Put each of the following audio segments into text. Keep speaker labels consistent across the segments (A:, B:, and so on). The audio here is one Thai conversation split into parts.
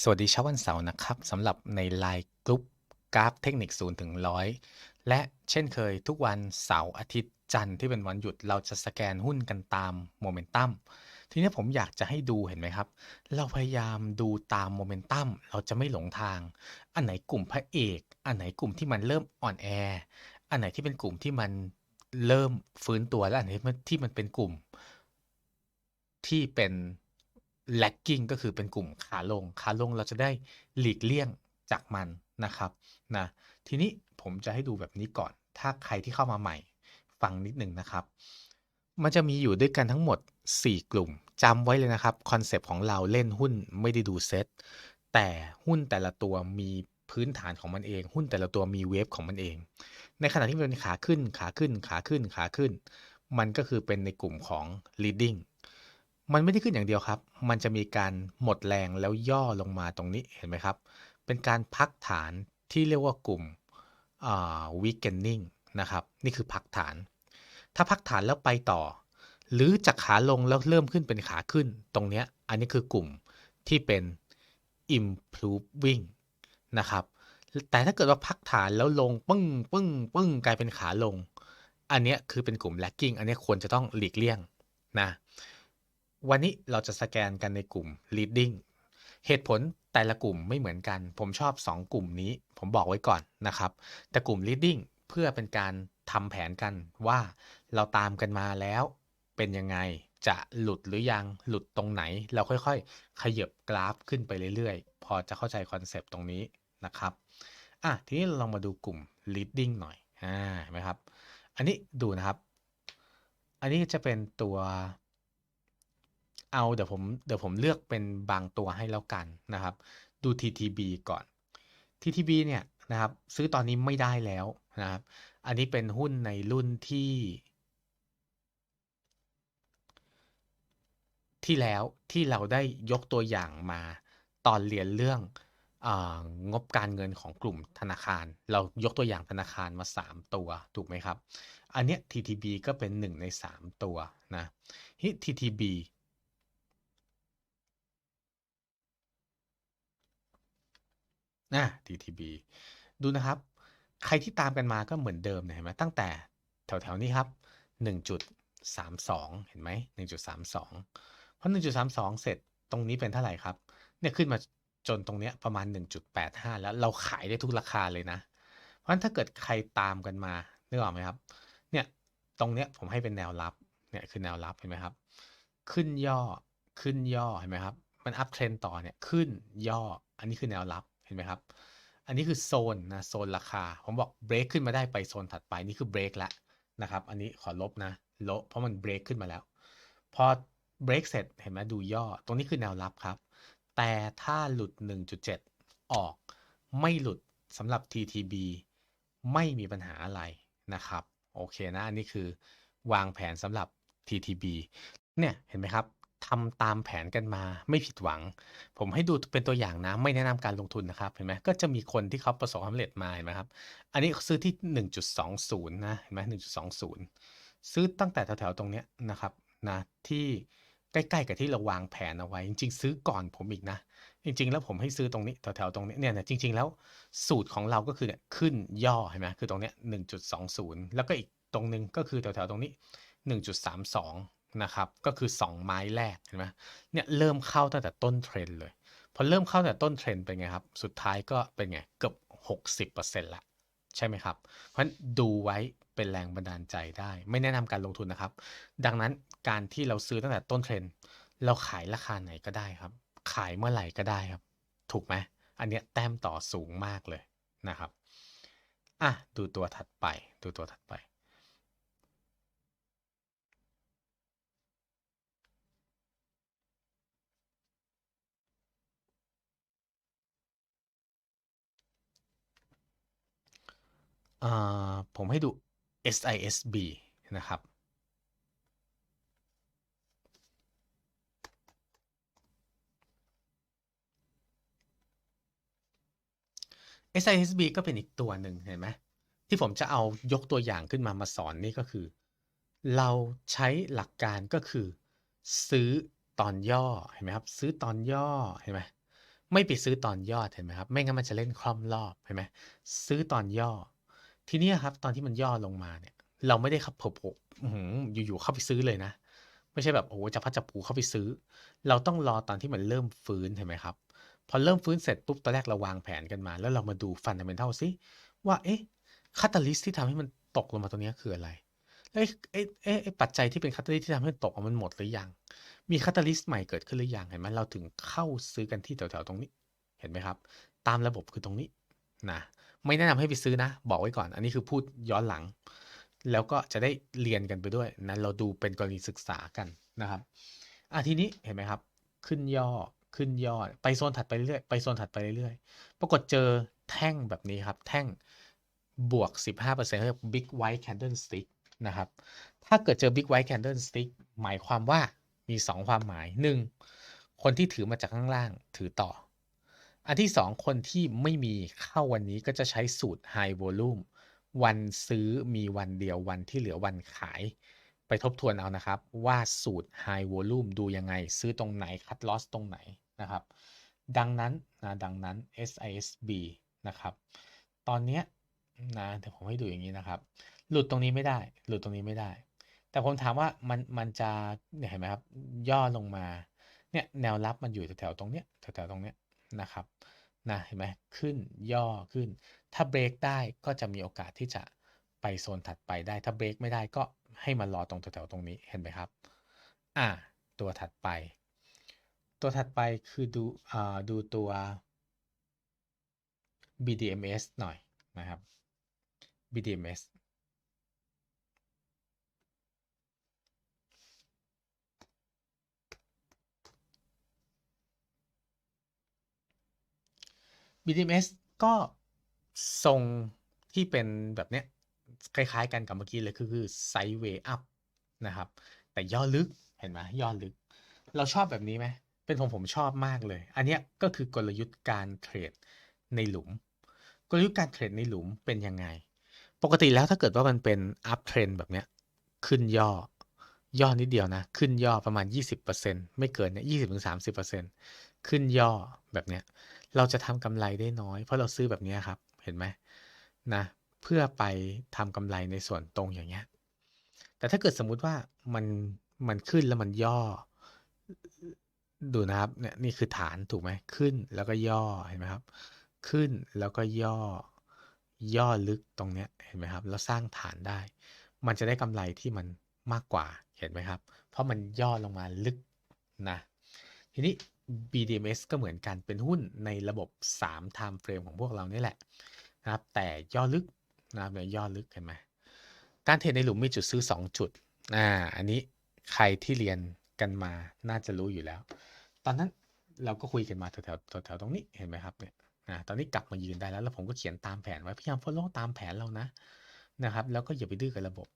A: สวัสดีเช้าวันเสาร์นะครับสำหรับในไลน์กลุ่มกราฟเทคนิค0ถึง100 และเช่นเคยทุกวันเสาร์อาทิตย์จันทร์ที่เป็นวันหยุดเราจะสแกนหุ้นกันตามโมเมนตัมทีนี้ผมอยากจะให้ดูเห็นไหมครับ เราพยายามดูตามโมเมนตัมเราจะไม่หลงทาง อันไหนกลุ่มพระเอก อันไหนกลุ่มที่มันเริ่มอ่อนแอ อันไหนที่เป็นกลุ่มที่มันเริ่มฟื้นตัวและอันไหนที่มันเป็นกลุ่มที่เป็น lagging ก็คือเป็นกลุ่มขาลง ขาลงเราจะได้หลีกเลี่ยงจากมันนะครับนะทีนี้ผมจะให้ดูแบบนี้ก่อน ถ้าใครที่เข้ามาใหม่ฟังนิดหนึ่งนะครับ มันจะมีอยู่ด้วยกันทั้งหมด 4 กลุ่มจำไว้เลยนะครับคอนเซปต์ของเราเล่นหุ้นไม่ได้ดูเซตแต่หุ้นแต่ละตัวมีพื้นฐานของมันเอง หุ้นแต่ละตัวมีเวฟของมันเอง ในขณะที่มันเป็นขาขึ้นขาขึ้นขาขึ้นขาขึ้น มันก็คือเป็นในกลุ่มของ leading มันไม่ได้ขึ้นอย่างเดียวครับ มันจะมีการหมดแรงแล้วย่อลงมาตรงนี้เห็นไหมครับ เป็นการพักฐานที่เรียกว่ากลุ่ม weakening นะครับ นี่คือพักฐาน ถ้าพักฐานแล้วไปต่อ หรือจากขาลงแล้วเริ่มขึ้นเป็นขาขึ้น ตรงนี้อันนี้คือกลุ่มที่เป็น improving นะครับ แต่ถ้าเกิดว่าพักฐานแล้วลงปึ้งปึ้งปึ้งกลายเป็นขาลง อันนี้คือเป็นกลุ่ม lagging อันนี้ควรจะต้องหลีกเลี่ยงนะ วันนี้เราจะสแกนกันในกลุ่ม leading เหตุผลแต่ละกลุ่มไม่เหมือนกัน ผมชอบ 2 กลุ่มนี้ ผมบอกไว้ก่อนนะครับ แต่กลุ่ม leading เพื่อเป็นการทำแผนกันว่าเราตามกันมาแล้วเป็นยังไง จะหลุดหรือยัง หลุดตรงไหน เราค่อยๆ ขยับกราฟขึ้นไปเรื่อยๆ พอจะเข้าใจคอนเซปต์ตรงนี้นะครับ อะ ทีนี้เราลองมาดูกลุ่ม leading หน่อย อ่า เห็นไหมครับ อันนี้ดูนะครับ อันนี้จะเป็นตัว เอาเดี๋ยวผมเดี๋ยวผมเลือกเป็นบางตัวให้แล้วกันนะครับ ดู TTB ก่อน TTB เนี่ยนะครับซื้อตอนนี้ไม่ได้แล้วนะครับ อันนี้เป็นหุ้นในรุ่นที่ ที่แล้วที่เราได้ยกตัวอย่างมาตอนเรียนเรื่ององบการเงินของกลุ่มธนาคาร เรายกตัวอย่างธนาคารมา 3 ตัว ถูกไหมครับ อันเนี้ย TTB ก็เป็น 1 ใน 3 ตัวนะฮิ TTB นะ TTB ดูนะครับ ใครที่ตามกันมาก็เหมือนเดิมเห็นไหมตั้งแต่แถวๆนี้ครับ 1.32 เห็นไหม 1.32 เพราะ 1.32 เสร็จตรงนี้เป็นเท่าไหร่ครับ เนี่ยขึ้นมาจนตรงเนี้ยประมาณ 1.85 แล้วเราขายได้ทุกราคาเลยนะ เพราะฉะนั้นถ้าเกิดใครตามกันมานึกออกไหมครับ เนี่ยตรงเนี้ยผมให้เป็นแนวรับ เนี่ยคือแนวรับเห็นไหมครับ ขึ้นย่อ ขึ้นย่อเห็นไหมครับ มันอัพเทรนต่อเนี่ยขึ้นย่อ อันนี้คือแนวรับ ห็นไหมครับ อันนี้คือโซนนะโซนราคา ผมบอกเบรกขึ้นมาได้ไปโซนถัดไปนี่คือเบรกล้วนะครับ อันนี้ขอลบนะลบเพราะมันเบรกขึ้นมาแล้ว พอเบรกเสร็จเห็นไหมดูย่อ ตรงนี้คือแนวรับครับ แต่ถ้าหลุด 1.7 ออก ไม่หลุดสำหรับ TTB ไม่มีปัญหาอะไรนะครับ โอเคนะ อันนี้คือวางแผนสำหรับ TTB เนี่ย เห็นไหมครับ ทำตามแผนกันมาไม่ผิดหวัง ผมให้ดูเป็นตัวอย่างนะไม่แนะนำการลงทุนนะครับเห็นไหมก็จะมีคนที่เขาประสบความสำเร็จมาเห็นไหมครับ อันนี้ซื้อที่ 1.20 นะเห็นไหม1.20ซื้อตั้งแต่แถวๆตรงเนี้ยนะครับนะที่ใกล้ๆกับที่เราวางแผนเอาไว้ จริง ๆ ซื้อก่อนผมอีกนะ จริง ๆ แล้วผมให้ซื้อตรงนี้แถวๆตรงนี้เนี่ยจริง ๆ แล้วสูตรของเราก็คือเนี่ยขึ้นย่อเห็นไหมคือตรงเนี้ย1.20 แล้วก็อีกตรงนึงก็คือแถวๆตรงนี้ 1.32 นะครับ ก็คือ 2 ไม้แรกเห็นไหมเนี่ยเริ่มเข้าตั้งแต่ต้นเทรนเลย พอเริ่มเข้าแต่ต้นเทรนเป็นไงครับ สุดท้ายก็เป็นไงเกือบ 60%ละใช่ไหมครับ เพราะฉะนั้นดูไว้เป็นแรงบันดาลใจได้ ไม่แนะนำการลงทุนนะครับ ดังนั้นการที่เราซื้อตั้งแต่ต้นเทรนเราขายราคาไหนก็ได้ครับ ขายเมื่อไหร่ก็ได้ครับ ถูกไหมอันเนี้ยแต้มต่อสูงมากเลยนะครับอะดูตัวถัดไป ดูตัวถัดไป ผมให้ดู SISB นะครับ SISB ก็เป็นอีกตัวหนึ่งเห็นไหมที่ผมจะเอายกตัวอย่างขึ้นมามาสอนนี่ก็คือ เราใช้หลักการก็คือ ซื้อตอนย่อเห็นไหมครับ ซื้อตอนย่อเห็นไหมไม่ไปซื้อตอนยอดเห็นไหมครับ ไม่งั้นมันจะเล่นคล่อมรอบเห็นไหมซื้อตอนย่อ ทีนี้ครับ ตอนที่มันย่อลงมาเนี่ย เราไม่ได้ขับโผล่อื้อหือยู่ๆเข้าไปซื้อเลยนะ ไม่ใช่แบบโอ้จะพัดจับผูเข้าไปซื้อ เราต้องรอตอนที่มันเริ่มฟื้นเห็นไหมครับ พอเริ่มฟื้นเสร็จปุ๊บตอนแรกเราวางแผนกันมา แล้วเรามาดูฟันดัมเบลทัลซิว่าเอ๊ะคาตาลิสที่ทำให้มันตกลงมาตรงนี้คืออะไรแล้วไอ้ไอ้ไอ้ไอ้ปัจจัยที่เป็นคาตาลิสที่ทำให้มันตกมันหมดหรือยัง มีคาตาลิสใหม่เกิดขึ้นหรือยังเห็นไหมเราถึงเข้าซื้อกันที่แถวๆตรงนี้ เห็นไหมครับ ตามระบบคือตรงนี้นะ ไม่แนะนำให้ไปซื้อนะ บอกไว้ก่อน อันนี้คือพูดย้อนหลัง แล้วก็จะได้เรียนกันไปด้วยนะเราดูเป็นกรณีศึกษากันนะครับอะทีนี้เห็นไหมครับ ขึ้นย่อขึ้นย่อไปโซนถัดไปเรื่อยไปโซนถัดไปเรื่อยปรากฏเจอแท่งแบบนี้ครับ แท่งบวก 15%เรียก big white candlestick นะครับ ถ้าเกิดเจอ big white candlestick หมายความว่ามี 2 ความหมาย 1. คนที่ถือมาจากข้างล่างถือต่อ อันที่ 2 คนที่ไม่มีเข้าวันนี้ก็จะใช้สูตร high volume วันซื้อมีวันเดียววันที่เหลือวันขาย ไปทบทวนเอานะครับ ว่าสูตร high volume ดูยังไง ซื้อตรงไหน cut loss ตรงไหนนะครับ ดังนั้นนะดังนั้น SISB นะครับ ตอนเนี้ยนะเดี๋ยวผมให้ดูอย่างนี้นะครับ หลุดตรงนี้ไม่ได้ หลุดตรงนี้ไม่ได้ แต่ผมถามว่ามันมันจะเห็นไหมครับ ย่อลงมาเนี่ยแนวรับมันอยู่แถวๆตรงเนี้ยแถวๆตรงเนี้ย นะครับนะเห็นไหมขึ้นย่อขึ้น ถ้าเบรกได้ก็จะมีโอกาสที่จะไปโซนถัดไปได้ถ้าเบรกไม่ได้ก็ให้มารอตรงแถวๆตรงนี้เห็นไหมครับอ่าตัวถัดไป ตัวถัดไปคือดูอ่าดูตัว BDMs หน่อยนะครับ BDMs BDMs ก็ทรงที่เป็นแบบเนี้ยคล้ายๆกันกับเมื่อกี้เลยคือคือไซด์เวย์อัพนะครับ แต่ย่อลึกเห็นไหมย่อลึก เราชอบแบบนี้ไหมเป็นผมผมชอบมากเลย อันนี้ก็คือกลยุทธ์การเทรดในหลุม กลยุทธ์การเทรดในหลุมเป็นยังไง ปกติแล้วถ้าเกิดว่ามันเป็นอัพเทรนแบบเนี้ยขึ้นย่อย่อนิดเดียวนะ ขึ้นย่อประมาณ 20%ไม่เกินเนี่ย20-30%ขึ้นย่อแบบเนี้ย เราจะทำกำไรได้น้อย เพราะเราซื้อแบบนี้ครับ เห็นไหมนะ เพื่อไปทำกำไรในส่วนตรงอย่างเงี้ย แต่ถ้าเกิดสมมุติว่ามันมันขึ้นแล้วมันย่อ ดูนะครับเนี่ยนี่คือฐานถูกไหมขึ้นแล้วก็ย่อเห็นไหมครับ ขึ้นแล้วก็ย่อ ย่อลึกตรงเนี้ยเห็นไหมครับแล้วสร้างฐานได้ มันจะได้กำไรที่มันมากกว่าเห็นไหมครับ เพราะมันย่อลงมาลึกนะ ทีนี้ BDMs ก็เหมือนกันเป็นหุ้นในระบบ 3 time frame ของพวกเรานี่แหละนะครับแต่ย่อลึกนะครับเนี่ยย่อลึกเห็นไหมการเทรดในหลุมมีจุดซื้อ 2 จุดอ่าอันนี้ใครที่เรียนกันมาน่าจะรู้อยู่แล้ว ตอนนั้นเราก็คุยกันมาแถวแถวตรงนี้เห็นไหมครับเนี่ยอ่าตอนนี้กลับมายืนได้แล้วแล้วผมก็เขียนตามแผนไว้พยายาม follow ตามแผนเรานะนะครับ แล้วก็อย่าไปดื้อกับระบบ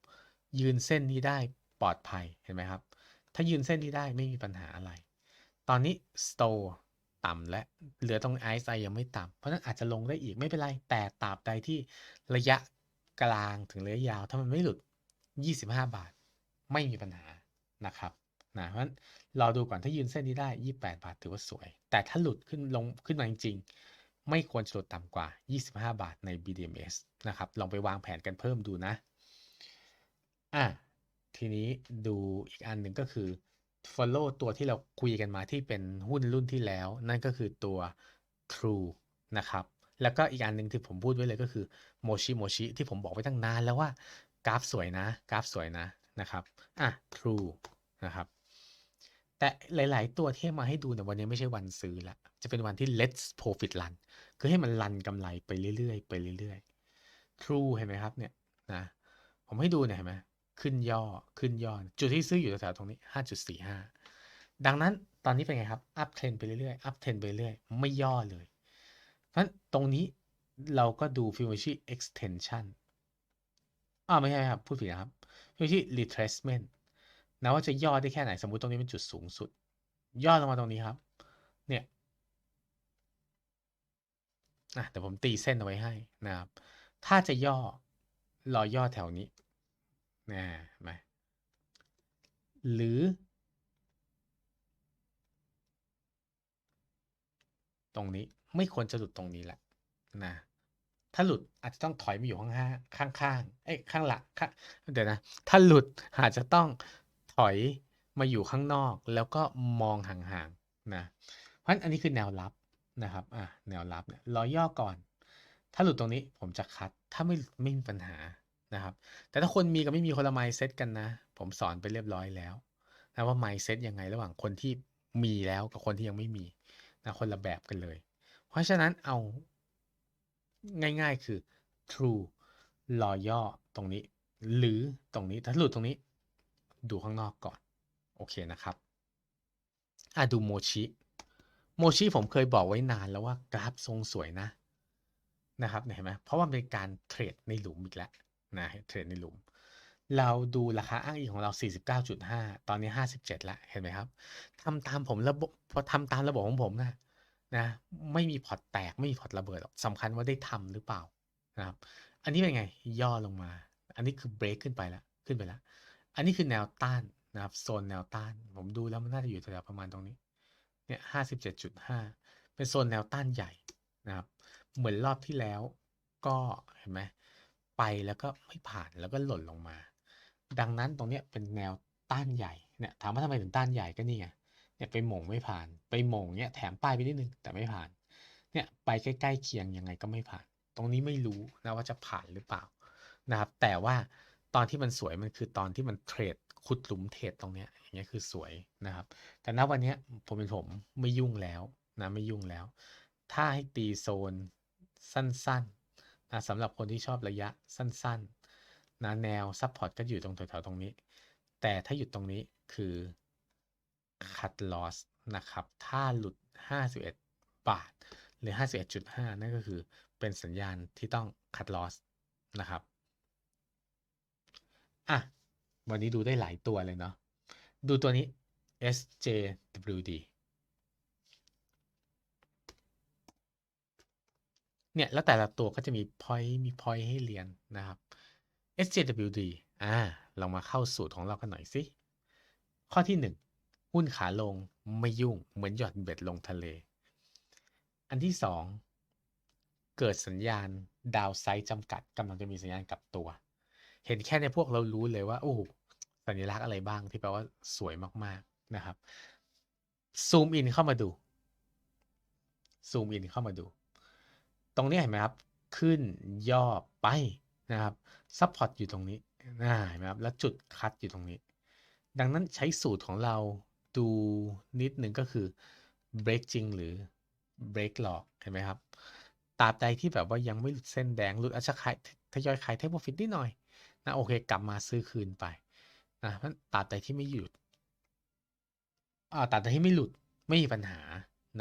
A: ยืนเส้นนี้ได้ปลอดภัยเห็นไหมครับ ถ้ายืนเส้นนี้ได้ไม่มีปัญหาอะไร ตอนนี้ store ต่ำและเหลือตรง RSI ยังไม่ต่ำเพราะฉะนั้นอาจจะลงได้อีกไม่เป็นไร แต่ตราบใดที่ระยะกลางถึงระยะยาว ถ้ามันไม่หลุด 25 บาท ไม่มีปัญหานะครับนะเพราะฉะนั้นรอดูก่อนถ้ายืนเส้นนี้ได้ 28 บาทถือว่าสวย แต่ถ้าหลุดขึ้นลงขึ้นมาจริงๆ ไม่ควรจะหลุดต่ำกว่า 25 บาทใน BDMs นะครับลองไปวางแผนกันเพิ่มดูนะอะทีนี้ดูอีกอันหนึ่งก็คือ follow ตัวที่เราคุยกันมาที่เป็นหุ้นรุ่นที่แล้ว นั่นก็คือตัว True นะครับ แล้วก็อีกอันหนึ่งที่ผมพูดไว้เลยก็คือ Moshi Moshi ที่ผมบอกไว้ตั้งนานแล้วว่ากราฟสวยนะ กราฟสวยนะนะครับอะ True นะครับแต่หลาย ๆ ตัวที่มาให้ดูในวันนี้ไม่ใช่วันซื้อละจะเป็นวันที่ let's profit run คือให้มันรันกำไรไปเรื่อย ๆ ไปเรื่อย ๆ True เห็นไหมครับเนี่ยนะผมให้ดูเนี่ยเห็นไหม ขึ้นย่อขึ้นย่อจุดที่ซื้ออยู่แถวๆตรงนี้ 5.45 ดังนั้นตอนนี้เป็นไงครับอัพเทรนไปเรื่อยๆอัพเทรนไปเรื่อยไม่ย่อเลย เพราะฉะนั้นตรงนี้เราก็ดู Fibonacci extension อ่าไม่ใช่ครับ พูดผิดนะครับ Fibonacci retracement นะว่าจะย่อได้แค่ไหนสมมุติตรงนี้เป็นจุดสูงสุด ย่อลงมาตรงนี้ครับ เนี่ยนะแต่ผมตีเส้นเอาไว้ให้นะครับ ถ้าจะย่อรอย่อแถวนี้ นะไหมหรือ ตรงนี้ไม่ควรจะหลุดตรงนี้แหละนะถ้าหลุดอาจจะต้องถอยมาอยู่ข้างข้างข้างๆเอ้ยข้างหลังข้างเดี๋ยวนะ ถ้าหลุดอาจจะต้องถอยมาอยู่ข้างนอก แล้วก็มองห่างๆนะเพราะฉะนั้นอันนี้คือแนวรับนะครับอะแนวรับเนี่ยรอย่อก่อน ถ้าหลุดตรงนี้ผมจะคัด ถ้าไม่ไม่มีปัญหา นะครับ แต่ถ้าคนมีกับไม่มีคนละไมเซ็ตกันนะ ผมสอนไปเรียบร้อยแล้วนะว่าไมเซ็ตยังไงระหว่างคนที่มีแล้วกับคนที่ยังไม่มีนะคนละแบบกันเลย เพราะฉะนั้นเอาง่ายๆคือ true รอย่อตรงนี้ หรือตรงนี้ถ้าหลุดตรงนี้ ดูข้างนอกก่อน โอเคนะครับอะดูโมชิโมชิผมเคยบอกไว้นานแล้วว่ากราฟทรงสวยนะนะครับเห็นไหมเพราะว่าเป็นการเทรดในหลุมอีกแล้ว นะเทรดในหลุม เราดูราคาอ้างอิงของเรา 49.5 ตอนนี้ 57แล้วเห็นไหมครับทำตามผมระบบพอทำตามระบบของผมนะนะไม่มีพอร์ตแตกไม่มีพอร์ตระเบิดหรอกสำคัญว่าได้ทำหรือเปล่านะครับอันนี้เป็นไงย่อลงมา อันนี้คือเบรกขึ้นไปแล้วขึ้นไปแล้วอันนี้คือแนวต้านนะครับโซนแนวต้าน ผมดูแล้วมันน่าจะอยู่แถวๆประมาณตรงนี้เนี่ยห้าสิบเจ็ดจุดห้าเป็นโซนแนวต้านใหญ่นะครับเหมือนรอบที่แล้วก็เห็นไหม ไปแล้วก็ไม่ผ่านแล้วก็หล่นลงมา ดังนั้นตรงเนี้ยเป็นแนวต้านใหญ่เนี่ยถามว่าทำไมถึงต้านใหญ่ก็นี่ไงเนี่ยไปหม่งไม่ผ่าน ไปหม่งเนี่ยแถมป้ายไปนิดนึงแต่ไม่ผ่านเนี่ยไปใกล้ๆเคียงยังไงก็ไม่ผ่าน ตรงนี้ไม่รู้นะว่าจะผ่านหรือเปล่านะครับ แต่ว่าตอนที่มันสวยมันคือตอนที่มันเทรดขุดหลุมเทรดตรงเนี้ยอย่างเงี้ยคือสวยนะครับ แต่ณวันเนี้ยผมเป็นผมไม่ยุ่งแล้วนะไม่ยุ่งแล้ว ถ้าให้ตีโซนสั้น สำหรับคนที่ชอบระยะสั้นๆนะแนวซับพอร์ตก็อยู่ตรงแถวๆตรงนี้ แต่ถ้าหยุดตรงนี้คือ cut loss นะครับ ถ้าหลุด 51 บาท หรือ 51.5 นั่นก็คือเป็นสัญญาณที่ต้อง cut loss นะครับ อะ วันนี้ดูได้หลายตัวเลยเนาะ ดูตัวนี้ SJWD เนี่ยแล้วแต่ละตัวก็จะมี point มี point ให้เรียนนะครับ SJWD อ่าลองมาเข้าสูตรของเรากันหน่อยสิ ข้อที่ 1 หุ้นขาลงไม่ยุ่งเหมือนหยอนเบ็ดลงทะเล อันที่ 2 เกิดสัญญาณดาวไซด์จำกัดกำลังจะมีสัญญาณกลับตัว เห็นแค่ในพวกเรารู้เลยว่าโอ้สัญลักษณ์อะไรบ้างที่แปลว่าสวยมากๆนะครับซูมอินเข้ามาดูซูมอินเข้ามาดู ตรงนี้เห็นไหมครับ ขึ้นย่อไปนะครับซัพพอร์ตอยู่ตรงนี้นะเห็นไหมครับ แล้วจุดคัดอยู่ตรงนี้ ดังนั้นใช้สูตรของเราดูนิดหนึ่งก็คือ break จริงหรือ break หลอกเห็นไหมครับตราบใดที่แบบว่ายังไม่หลุดเส้นแดงหลุดอาจจะขายทยอยขายเทปโปรฟิตนิดหน่อยนะโอเค กลับมาซื้อคืนไปนะเพราะตราบใดที่ไม่หยุดอ่าตราบใดที่ไม่หลุดไม่มีปัญหา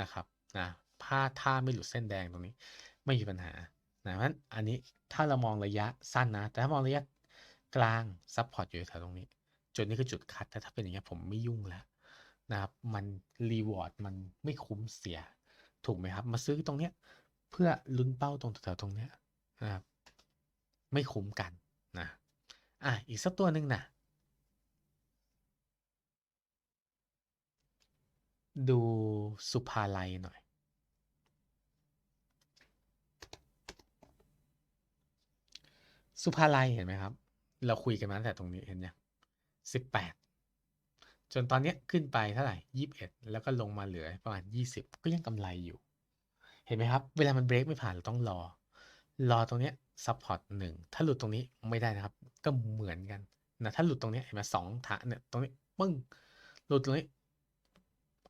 A: นะครับนะถ้าถ้าไม่หลุดเส้นแดงตรงนี้ ไม่มีปัญหานะเพราะอันนี้ถ้าเรามองระยะสั้นนะ แต่ถ้ามองระยะกลางซับพอร์ตอยู่แถวตรงนี้ จุดนี้คือจุดคัดแต่ถ้าเป็นอย่างเงี้ยผมไม่ยุ่งแล้วนะครับมันรีวอร์ดมันไม่คุ้มเสีย ถูกไหมครับ มาซื้อตรงเนี้ยเพื่อลุ้นเป้าตรงแถวตรงเนี้ยนะครับไม่คุ้มกันนะอะอีกสักตัวหนึ่งนะดูสุภาลัยหน่อย สุภาลัยเห็นไหมครับ เราคุยกันมาตั้งแต่ตรงนี้เห็นยังสิบแปดจนตอนนี้ขึ้นไปเท่าไหร่ยี่สิบเอ็ดแล้วก็ลงมาเหลือประมาณยี่สิบก็ยังกำไรอยู่ เห็นไหมครับ เวลามันเบรกไม่ผ่านเราต้องรอ รอตรงนี้ซัพพอร์ตหนึ่งถ้าหลุดตรงนี้ไม่ได้นะครับ ก็เหมือนกันนะถ้าหลุดตรงนี้เห็นไหมสองฐาเนี่ยตรงนี้ปึ้งหลุดตรงนี้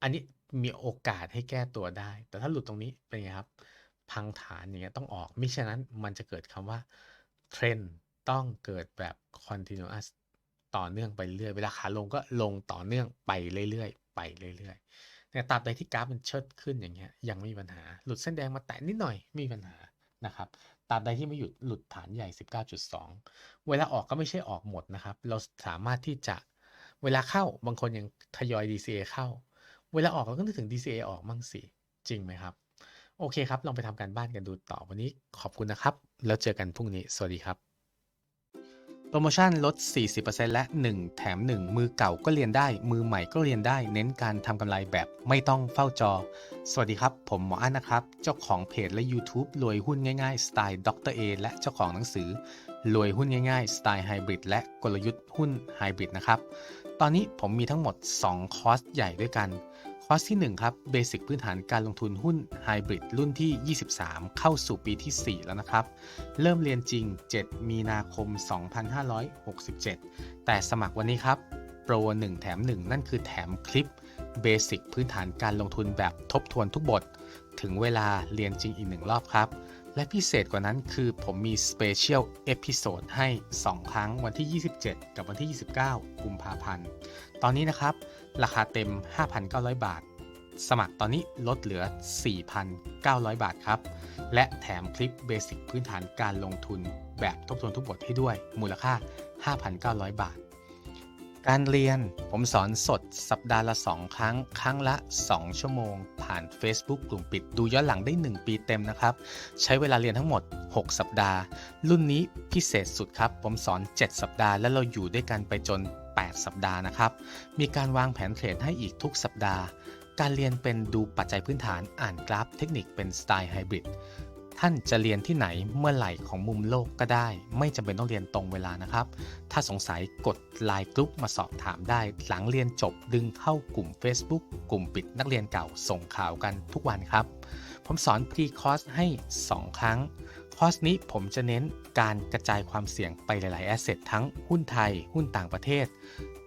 A: อันนี้มีโอกาสให้แก้ตัวได้ แต่ถ้าหลุดตรงนี้เป็นไงครับ พังฐานอย่างเงี้ยต้องออกมิฉะนั้นมันจะเกิดคำว่า เทรนต้องเกิดแบบ continuous ต่อเนื่องไปเรื่อยเวลาขาลงก็ลงต่อเนื่องไปเรื่อยๆไปเรื่อยๆแต่ตราบใดที่กราฟมันเชิดขึ้นอย่างเงี้ยยังไม่มีปัญหา หลุดเส้นแดงมาแตะนิดหน่อยไม่มีปัญหานะครับตราบใดที่ไม่หยุดหลุดฐานใหญ่ 19.2 เวลาออกก็ไม่ใช่ออกหมดนะครับ เราสามารถที่จะเวลาเข้าบางคนยังทยอย DCA เข้า เวลาออกเราก็นึกถึง DCA ออกมั่งสิจริงไหมครับ โอเคครับ ลองไปทำการบ้านกันดูต่อวันนี้ขอบคุณนะครับ แล้วเจอกันพรุ่งนี้ สวัสดีครับ โปรโมชั่นลด 40%และ 1 แถม 1 มือเก่าก็เรียนได้ มือใหม่ก็เรียนได้ เน้นการทำกำไรแบบไม่ต้องเฝ้าจอ สวัสดีครับ ผมหมออั้นนะครับ เจ้าของเพจและ YouTube รวยหุ้นง่ายๆ สไตล์ดรเอและเจ้าของหนังสือ รวยหุ้นง่ายๆ สไตล์ไฮบริดและกลยุทธ์หุ้นไฮบริดนะครับ ตอนนี้ผมมีทั้งหมด 2 คอร์สใหญ่ด้วยกัน คอร์สที่ 1 ครับเบสิกพื้นฐานการลงทุนหุ้นไฮบริดรุ่นที่ 23 เข้าสู่ปีที่ 4 แล้วนะครับ เริ่มเรียนจริง 7 มีนาคม 2567 แต่สมัครวันนี้ครับ โปร 1 แถม 1 นั่นคือแถมคลิปเบสิกพื้นฐานการลงทุนแบบทบทวนทุกบท ถึงเวลาเรียนจริงอีกหนึ่งรอบครับ และพิเศษกว่านั้นคือผมมีสเปเชียลเอพิโซดให้ 2 ครั้งวันที่ 27 กับวันที่ 29 กุมภาพันธ์ ตอนนี้นะครับ ราคาเต็ม 5,900 บาท สมัครตอนนี้ลดเหลือ 4,900 บาทครับ และแถมคลิปเบสิกพื้นฐานการลงทุนแบบทบทวนทุกบทให้ด้วย มูลค่า 5,900 บาท การเรียนผมสอนสดสัปดาห์ละ 2 ครั้ง ครั้งละ 2 ชั่วโมง ผ่าน Facebook กลุ่มปิดดูย้อนหลังได้ 1 ปีเต็มนะครับ ใช้เวลาเรียนทั้งหมด 6 สัปดาห์ รุ่นนี้พิเศษสุดครับ ผมสอน 7 สัปดาห์ และเราอยู่ด้วยกันไปจน 8 สัปดาห์นะครับ มีการวางแผนเทรดให้อีกทุกสัปดาห์ การเรียนเป็นดูปัจจัยพื้นฐานอ่านกราฟเทคนิคเป็นสไตล์ไฮบริด ท่านจะเรียนที่ไหนเมื่อไหร่ของมุมโลกก็ได้ ไม่จำเป็นต้องเรียนตรงเวลานะครับ ถ้าสงสัยกดไลน์กลุ่มมาสอบถามได้ หลังเรียนจบดึงเข้ากลุ่ม Facebook กลุ่มปิดนักเรียนเก่าส่งข่าวกันทุกวันครับ ผมสอนพรีคอร์สให้ 2 ครั้ง คอร์สนี้ผมจะเน้นการกระจายความเสี่ยงไปหลายๆแอสเซททั้งหุ้นไทย หุ้นต่างประเทศ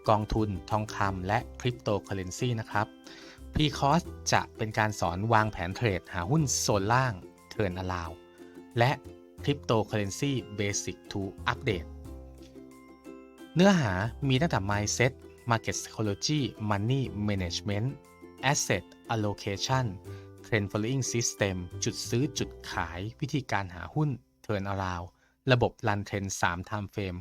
A: กองทุนทองคำและคริปโตเคอเรนซีนะครับพรีคอร์สจะเป็นการสอนวางแผนเทรดหาหุ้นโซนล่าง เทิร์นอลาวและคริปโตเคอเรนซีเบสิกทูอัปเดตเนื้อหามีตั้งแต่ mindset market psychology money management asset allocation trend following system จุดซื้อจุดขายวิธีการหาหุ้น turn around ระบบ run trend 3 time frame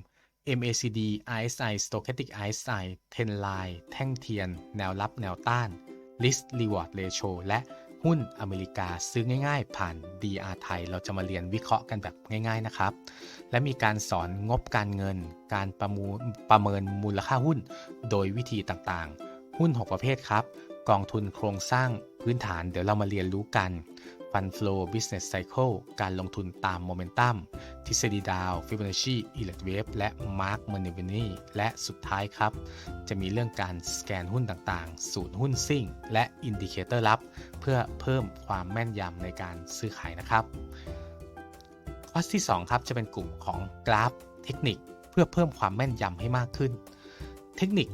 A: MACD RSI Stochastic RSI Trend Line แท่งเทียน แนวรับแนวต้าน Risk Reward Ratio และ หุ้นอเมริกาซื้อง่าย ๆ ผ่าน DR ไทย เราจะมาเรียนวิเคราะห์กันแบบง่าย ๆ นะครับ และมีการสอนงบการเงิน การประมูลประเมินมูลค่าหุ้น โดยวิธีต่างๆ หุ้น 6 ประเภทครับ กองทุนโครงสร้างพื้นฐาน เดี๋ยวเรามาเรียนรู้กัน Fund Flow Business Cycle การลงทุนตามโมเมนตัมทฤษฎีดาว Fibonacci e l e c t Wave และ Mark m o n e v i n i และสุดท้ายครับ จะมีเรื่องการสแกนหุ้นต่างๆ สูตรหุ้นซิ่ง และอินดิเคเตอร์ลับ เพื่อเพิ่มความแม่นยำในการซื้อขายนะครับคอร์สที่ 2 ครับจะเป็นกลุ่มของกราฟเทคนิค เพื่อเพิ่มความแม่นยำให้มากขึ้น เทคนิค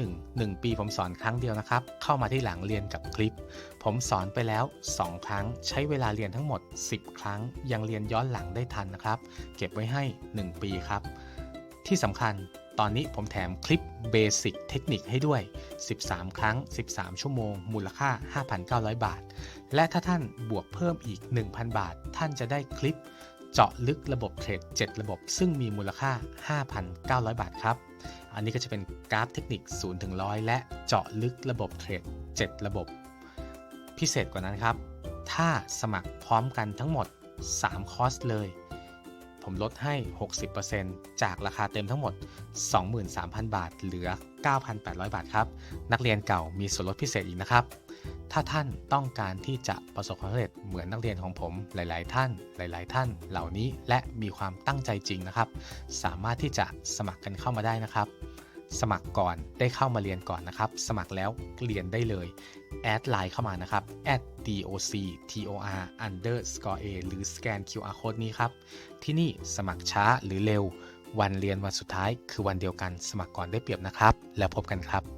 A: 101 1 ปีผมสอนครั้งเดียวนะครับ เข้ามาที่หลังเรียนกับคลิป ผมสอนไปแล้ว 2 ครั้ง ใช้เวลาเรียนทั้งหมด 10 ครั้ง ยังเรียนย้อนหลังได้ทันนะครับ เก็บไว้ให้ 1 ปีครับ ที่สำคัญตอนนี้ผมแถมคลิปเบสิกเทคนิคให้ด้วย 13 ครั้ง 13 ชั่วโมง มูลค่า 5,900 บาท และถ้าท่านบวกเพิ่มอีก 1,000 บาท ท่านจะได้คลิปเจาะลึกระบบเทรด 7 ระบบ ซึ่งมีมูลค่า 5,900 บาทครับ อันนี้ก็จะเป็นกราฟเทคนิค 0 ถึง 100 และเจาะลึกระบบเทรด 7 ระบบ พิเศษกว่านั้นครับ ถ้าสมัครพร้อมกันทั้งหมด 3 คอร์สเลย ผมลดให้ 60%จากราคาเต็มทั้งหมด 23,000 บาท เหลือ 9,800 บาทครับ นักเรียนเก่ามีส่วนลดพิเศษอีกนะครับ ถ้าท่านต้องการที่จะประสบความสำเร็จเหมือนนักเรียนของผมหลาย ๆ ท่าน หลาย ๆ ท่านเหล่านี้และมีความตั้งใจจริงนะครับ สามารถที่จะสมัครกันเข้ามาได้นะครับ สมัครก่อนได้เข้ามาเรียนก่อนนะครับ สมัครแล้วเรียนได้เลยแอดไลน์เข้ามานะครับ @doc tor underscore a หรือสแกน QR code นี้ครับ ที่นี่สมัครช้าหรือเร็ว วันเรียนวันสุดท้ายคือวันเดียวกัน สมัครก่อนได้เปรียบนะครับ แล้วพบกันครับ